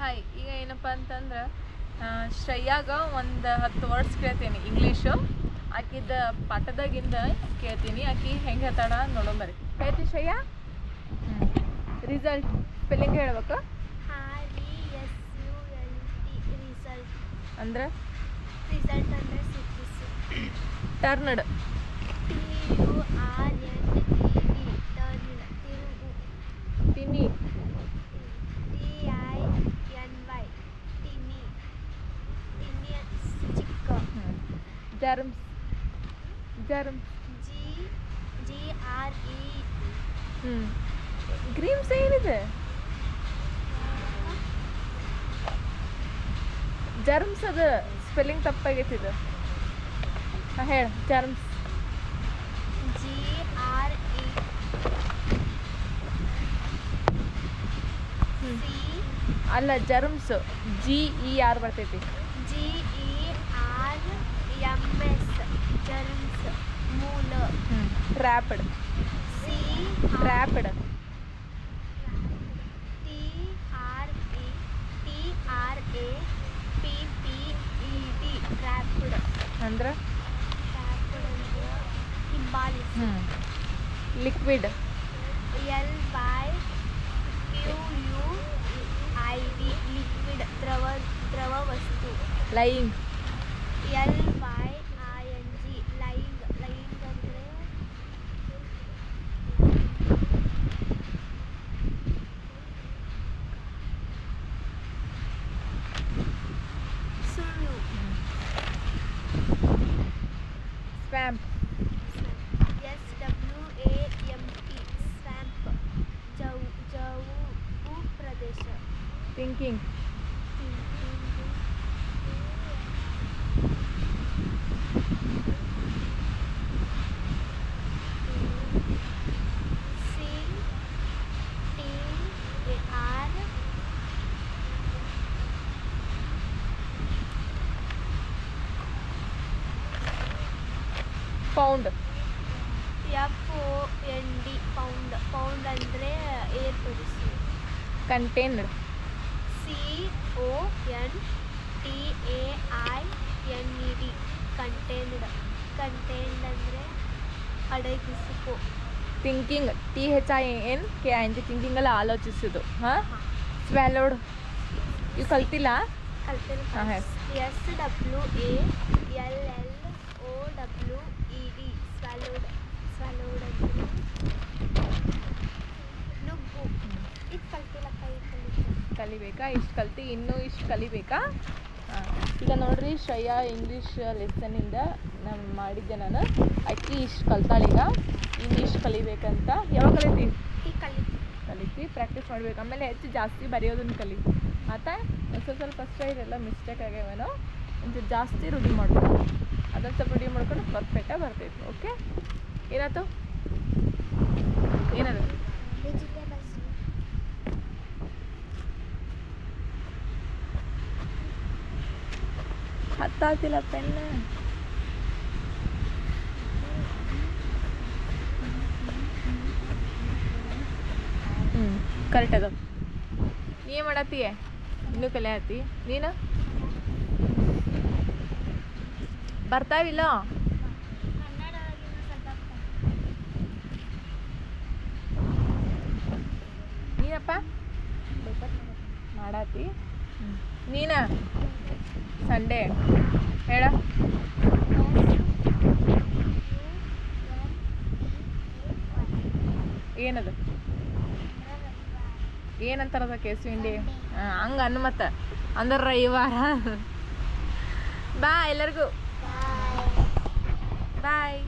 Hi ಈಗ ಏನಪ್ಪ ಅಂತಂದ್ರೆ ಶ್ರೇಯಾಗ ಒಂದು ಹತ್ತು ವರ್ಡ್ಸ್ ಕೇಳ್ತೀನಿ. ಇಂಗ್ಲೀಷು ಆಕಿದ ಪಾಠದಾಗಿಂದ ಕೇಳ್ತೀನಿ. ಆಕಿ ಹೆಂಗೆ ಹೇಳ್ತಾಳ ನೋಡೋಂಬರಿ ಹೇಳ್ತಿ ಶ್ರೇಯಾ? ರಿಸಲ್ಟ್ ಸ್ಪೆಲ್ಲಿಂಗ್ ಹೇಳ್ಬೇಕು? R E S U L T result ಅಂದ್ರೆ ರಿಸಲ್ಟ್ ಅಂದರೆ turned. T U R N T germs germ G G R E ಹ್ಞೂ ಗ್ರೀಮ್ಸ್ ಏನಿದೆ ಜರ್ಮ್ಸ್ ಅದು ಸ್ಪೆಲ್ಲಿಂಗ್ ತಪ್ಪಾಗೈತಿ ಇದು ಹಾಂ ಹೇಳು ಜರ್ಮ್ಸ್ ಜಿ ಆರ್ ಇ ಅಲ್ಲ ಜರ್ಮ್ಸ್ ಜಿ ಇ ಆರ್ ಬರ್ತೈತಿ G E R M S germs ಮೂಲ ಹ್ಞೂ rapid C rapid T R E T R A P P E D rapid ಅಂದ್ರೆ ರ್ಯಾಪಿಡ್ ಅಂದ್ರೆ ಹಿಂಬಾಲಿಸು ಹ್ಞೂ liquid L Y Q U I D liquid ದ್ರವ ದ್ರವ ವಸ್ತು lying L Y I N G lying lying ಅಂದರೆ ಸುಳ್ಳು swamp S W A M P swamp ಜೌ ಜೌ ಪ್ರದೇಶ thinking C T R pound F O N D pound pound ಅಂದರೆ ಏರ್ಪಡಿಸು container C O N T A I N E D contained contained ಅಂದರೆ ಅಡಗಿಸಿಕೊ. Thinking T H I N K I N G ಥಿಂಕಿಂಗಲ್ಲಿ ಆಲೋಚಿಸೋದು. ಹಾಂ? Swallowed ಇವು ಕಲ್ತಿಲ್ಲ? ಕಲ್ತಿಲ್ಲ. S W A L L O W E D swallowed swallowed ಅಂದರೆ ನುಗ್ಗು ಇದು ಕಲ್ತಿಲ್ಲ ಕೈ ಕಲಿತು ಕಲಿಬೇಕಾ? ಇಷ್ಟು ಕಲ್ತಿ ಇನ್ನೂ ಇಷ್ಟು ಕಲಿಬೇಕಾ? ಈಗ ನೋಡ್ರಿ ಶ್ರೇಯಾ ಇಂಗ್ಲೀಷ್ ಲೆಸನಿಂದ ನಾನು ಮಾಡಿದ್ದೆ ನಾನು. ಅಕ್ಕಿ ಇಷ್ಟು ಕಲ್ತಾಳೀಗ ಇಂಗ್ಲೀಷ್ ಕಲಿಬೇಕಂತ. ಯಾವಾಗ ಕಲಿತಿ? ಕಲಿತು. ಪ್ರಾಕ್ಟೀಸ್ ಮಾಡ್ಬೇಕು. ಆಮೇಲೆ ಹೆಚ್ಚು ಜಾಸ್ತಿ ಬರೆಯೋದನ್ನ ಕಲಿ. ಆತ? ಒಂದ್ ಸ್ವಲ್ಪ ಸ್ವಲ್ಪ ಅಷ್ಟೇ ಇದೆಲ್ಲ ಮಿಸ್ಟೇಕ್ ಆಗ್ಯಾವೇನೋ? ಒಂದು ಜಾಸ್ತಿ ರೂಢಿ ಮಾಡ್ಬೇಕು ಅದನ್ನು ಸ್ವಲ್ಪ ರೂಢಿ ಮಾಡ್ಕೊಂಡು ಪರ್ಫೆಕ್ಟಾಗಿ ಬರ್ತೈತಿ ಓಕೆ ಏನಾಯ್ತು ಏನದು ವೆಜಿಟೇಬಲ್ಸ್ ಹತ್ತಾತಿಲ್ಲ ಪೆನ್ನ. ಹ್ಞೂ ಕರೆಕ್ಟ್ ಅದ. ನೀ ಮಾಡತ್ತೀಯ? ಇನ್ನೂ ಕಲಿಯತ್ತಿ ನೀನು? ಬರ್ತಾವಿಲ್ಲ ನೀನಪ್ಪ? ಮಾಡತ್ತಿ ನೀನ? ಸಂಡೇ. ಹೇಳ. ಏನದು? ಏನಂತಾರದ ಕೇಸು ಹಿಂಡಿ? ಹಂಗೆ ಅನ್ನ ಮತ್ತೆ ಅಂದ್ರೆ ರವಿವಾರ. ಬಾ ಎಲ್ಲರಿಗೂ. ಬಾಯ್